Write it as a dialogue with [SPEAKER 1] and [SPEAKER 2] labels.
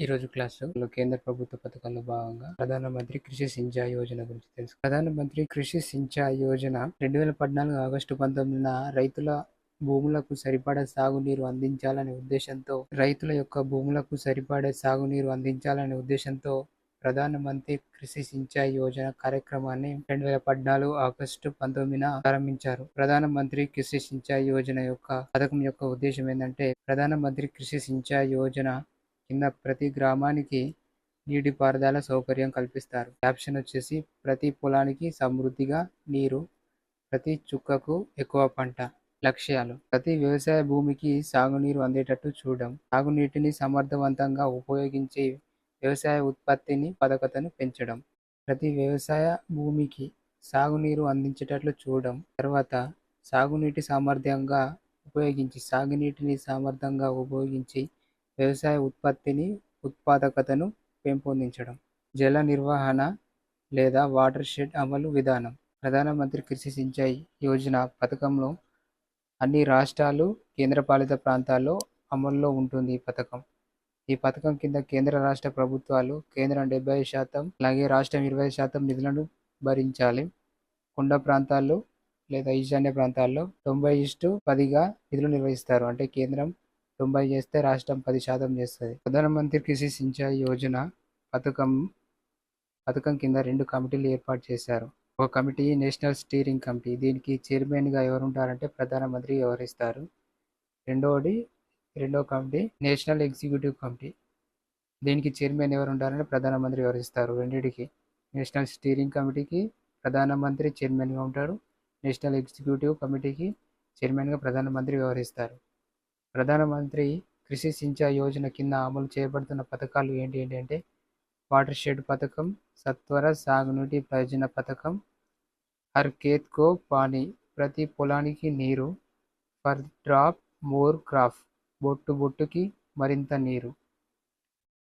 [SPEAKER 1] ఈరోజు క్లాసులో కేంద్ర ప్రభుత్వ పథకాల్లో భాగంగా ప్రధానమంత్రి కృషి సించా యోజన గురించి తెలుసు. ప్రధానమంత్రి కృషి సించా యోజన రెండు వేల పద్నాలుగు ఆగస్టు పంతొమ్మిదిన రైతుల భూములకు సరిపడా సాగునీరు అందించాలనే ఉద్దేశంతో రైతుల యొక్క భూములకు సరిపడే సాగునీరు అందించాలనే ఉద్దేశంతో ప్రధానమంత్రి కృషి సించాయి యోజన కార్యక్రమాన్ని రెండు వేల పద్నాలుగు ఆగస్టు పంతొమ్మిదిన ప్రారంభించారు. ప్రధానమంత్రి కృషి సించాయి యోజన యొక్క పథకం యొక్క ఉద్దేశం ఏంటంటే ప్రధానమంత్రి కృషి సించాయి యోజన కింద ప్రతి గ్రామానికి నీటిపారుదల సౌకర్యం కల్పిస్తారు. క్యాప్షన్ వచ్చేసి ప్రతి పొలానికి సమృద్ధిగా నీరు ప్రతి చుక్కకు ఎక్కువ పంట. లక్ష్యాలు. ప్రతి వ్యవసాయ భూమికి సాగునీరు అందేటట్టు చూడడం. సాగునీటిని సమర్థవంతంగా ఉపయోగించి వ్యవసాయ ఉత్పత్తిని పదకతను పెంచడం. ప్రతి వ్యవసాయ భూమికి సాగునీరు అందించేటట్లు చూడడం. తర్వాత సాగునీటి సామర్థ్యంగా ఉపయోగించి సాగునీటిని సమర్థంగా ఉపయోగించి వ్యవసాయ ఉత్పత్తిని ఉత్పాదకతను పెంపొందించడం జల నిర్వహణ లేదా వాటర్ షెడ్ అమలు విధానం. ప్రధానమంత్రి కృషి సించాయి యోజన పథకంలో అన్ని రాష్ట్రాలు కేంద్రపాలిత ప్రాంతాల్లో అమల్లో ఉంటుంది ఈ పథకం. ఈ పథకం కింద కేంద్ర రాష్ట్ర ప్రభుత్వాలు కేంద్రం డెబ్బై శాతం అలాగే రాష్ట్రం ఇరవై శాతం నిధులను భరించాలి. కొండ ప్రాంతాల్లో లేదా ఈశాన్య ప్రాంతాల్లో తొంభై ఇష్టు పదిగా నిధులు నిర్వహిస్తారు. అంటే కేంద్రం తొంభై చేస్తే రాష్ట్రం పది శాతం చేస్తుంది. ప్రధానమంత్రి కృషి సించాయి యోజన పథకం పథకం కింద రెండు కమిటీలు ఏర్పాటు చేశారు. ఒక కమిటీ నేషనల్ స్టీరింగ్ కమిటీ. దీనికి చైర్మన్గా ఎవరుంటారంటే ప్రధానమంత్రి వ్యవహరిస్తారు రెండవది రెండవ కమిటీ నేషనల్ ఎగ్జిక్యూటివ్ కమిటీ. దీనికి చైర్మన్ ఎవరు ఉంటారంటే ప్రధానమంత్రి వ్యవహరిస్తారు రెండింటికి. నేషనల్ స్టీరింగ్ కమిటీకి ప్రధానమంత్రి చైర్మన్గా ఉంటారు. నేషనల్ ఎగ్జిక్యూటివ్ కమిటీకి చైర్మన్గా ప్రధానమంత్రి వ్యవహరిస్తారు ప్రధానమంత్రి కృషి సించా యోజన కింద అమలు చేయబడుతున్న పథకాలు ఏంటి ఏంటంటే వాటర్ షెడ్ పథకం సత్వర సాగునీటి ప్రయోజన పథకం హర్ కేత్ కో పానీ ప్రతి పొలానికి నీరు ఫర్ డ్రాప్ మోర్ క్రాఫ్ బొట్టు బొట్టుకి మరింత నీరు.